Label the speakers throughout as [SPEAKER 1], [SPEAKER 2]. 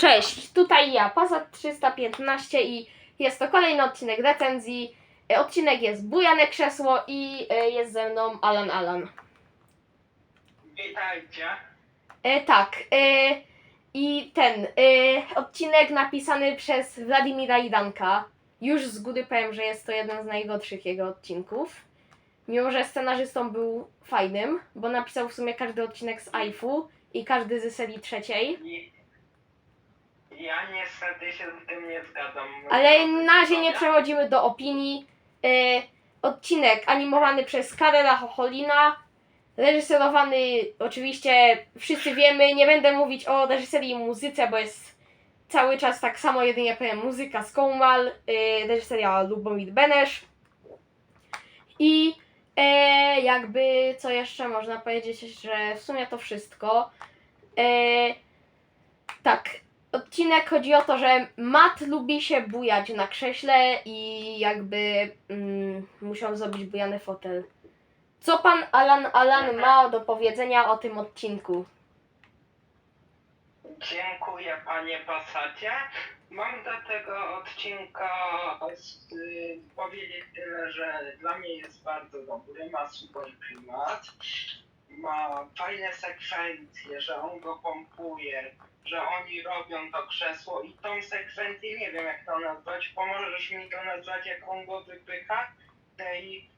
[SPEAKER 1] Cześć, tutaj ja, Passat 315 i jest to kolejny odcinek recenzji. E, Odcinek jest Bujane Krzesło i e, jest ze mną Alan Alan.
[SPEAKER 2] Witajcie.
[SPEAKER 1] E, tak, e, i ten e, odcinek napisany przez Wladimira Idanka. Już z góry powiem, że jest to jeden z najgorszych jego odcinków. Mimo, że scenarzystą był fajnym, bo napisał w sumie każdy odcinek z AIFU i każdy ze serii trzeciej.
[SPEAKER 2] I- Ja niestety się z tym nie zgadzam.
[SPEAKER 1] Ale na razie nie przechodzimy do opinii. E, odcinek animowany przez Karela Chocholina, reżyserowany oczywiście wszyscy wiemy, nie będę mówić o reżyserii i muzyce, bo jest cały czas tak samo, jedynie powiem muzyka z Kołmal, e, reżyseria Lubomir Benesz i e, jakby co jeszcze można powiedzieć, że w sumie to wszystko. E, tak, odcinek chodzi o to, że Matt lubi się bujać na krześle i jakby mm, musiał zrobić bujany fotel. Co pan Alan Alan ma do powiedzenia o tym odcinku?
[SPEAKER 2] Dziękuję panie Passacie. Mam do tego odcinka y, powiedzieć tyle, że dla mnie jest bardzo dobry, ma super klimat, ma fajne sekwencje, że on go pompuje, że oni robią to krzesło i tą sekwencję, nie wiem jak to nazwać, pomożesz mi to nazwać, jak on go wypycha, tej,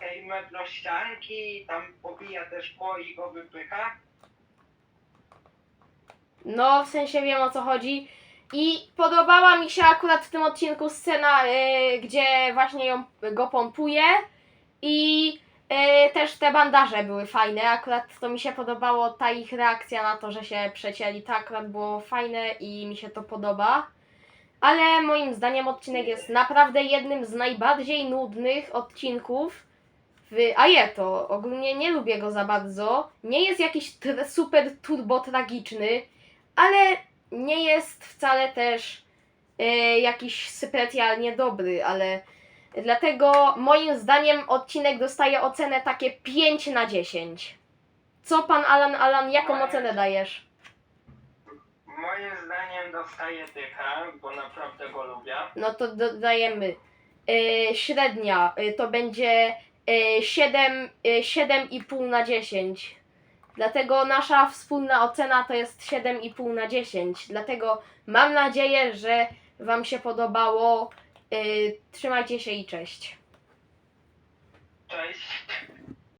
[SPEAKER 2] tej meblościanki, tam pobija też szkło i go wypycha.
[SPEAKER 1] No, w sensie wiem o co chodzi. I podobała mi się akurat w tym odcinku scena, y, gdzie właśnie ją, go pompuje. I y, też te bandaże były fajne. Akurat to mi się podobało, ta ich reakcja na to, że się przecięli. To akurat było fajne i mi się to podoba. Ale moim zdaniem odcinek jest naprawdę jednym z najbardziej nudnych odcinków w Ajeto. Ogólnie nie lubię go za bardzo. Nie jest jakiś tr- super turbo tragiczny ale nie jest wcale też e, jakiś specjalnie dobry, ale dlatego moim zdaniem odcinek dostaje ocenę takie 5 na 10. Co pan Alan Alan, jaką ocenę dajesz?
[SPEAKER 2] Moim zdaniem dostaje dychę, bo naprawdę go lubię.
[SPEAKER 1] No to dodajemy e, średnia, e, to będzie e, 7, e, 7,5 na 10. Dlatego nasza wspólna ocena to jest 7,5 na 10. Dlatego mam nadzieję, że Wam się podobało. E, trzymajcie się i cześć.
[SPEAKER 2] Cześć.